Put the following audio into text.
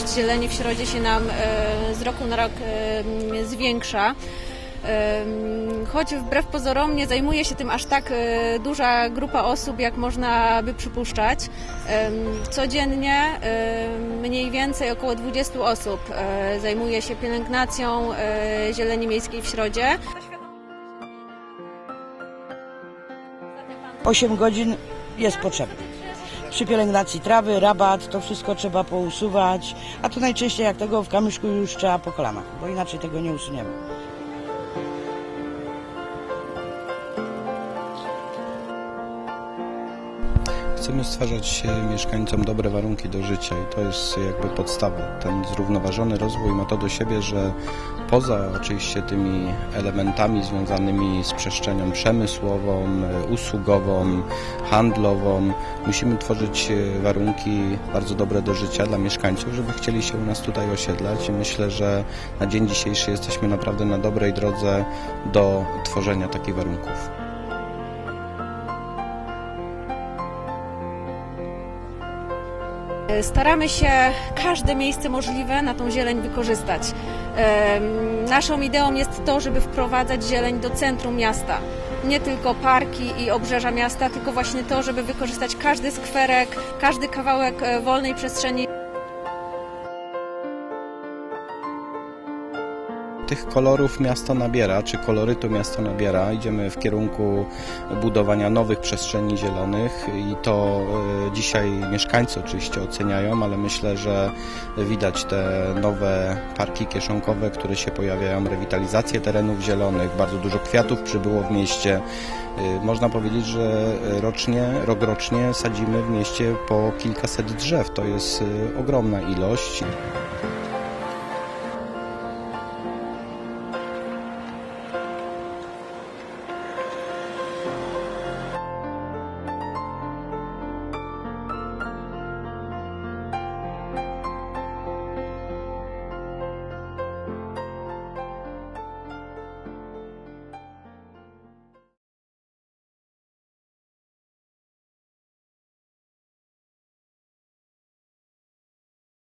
zieleni w Środzie się nam e, z roku na rok e, zwiększa. Em, Choć wbrew pozorom nie zajmuje się tym aż tak e, duża grupa osób, jak można by przypuszczać. Codziennie mniej więcej około 20 osób e, zajmuje się pielęgnacją e, zieleni miejskiej w Środzie. 8 godzin jest potrzebne. Przy pielęgnacji trawy, rabat, to wszystko trzeba pousuwać, a to najczęściej jak tego w kamyszku już trzeba po kolanach, bo inaczej tego nie usuniemy. Chcemy stwarzać mieszkańcom dobre warunki do życia i to jest jakby podstawa. Ten zrównoważony rozwój ma to do siebie, że poza oczywiście tymi elementami związanymi z przestrzenią przemysłową, usługową, handlową, musimy tworzyć warunki bardzo dobre do życia dla mieszkańców, żeby chcieli się u nas tutaj osiedlać i myślę, że na dzień dzisiejszy jesteśmy naprawdę na dobrej drodze do tworzenia takich warunków. Staramy się każde miejsce możliwe na tą zieleń wykorzystać. Em, Naszą ideą jest to, żeby wprowadzać zieleń do centrum miasta. Nie tylko parki i obrzeża miasta, tylko właśnie to, żeby wykorzystać każdy skwerek, każdy kawałek e, wolnej przestrzeni. Tych kolorów miasto nabiera, czy kolorytu miasto nabiera. Idziemy w kierunku budowania nowych przestrzeni zielonych i to e, dzisiaj mieszkańcy oczywiście oceniają, ale myślę, że widać te nowe parki kieszonkowe, które się pojawiają, rewitalizację terenów zielonych, bardzo dużo kwiatów przybyło w mieście. E, Można powiedzieć, że rocznie, rokrocznie sadzimy w mieście po kilkaset drzew. To jest e, ogromna ilość.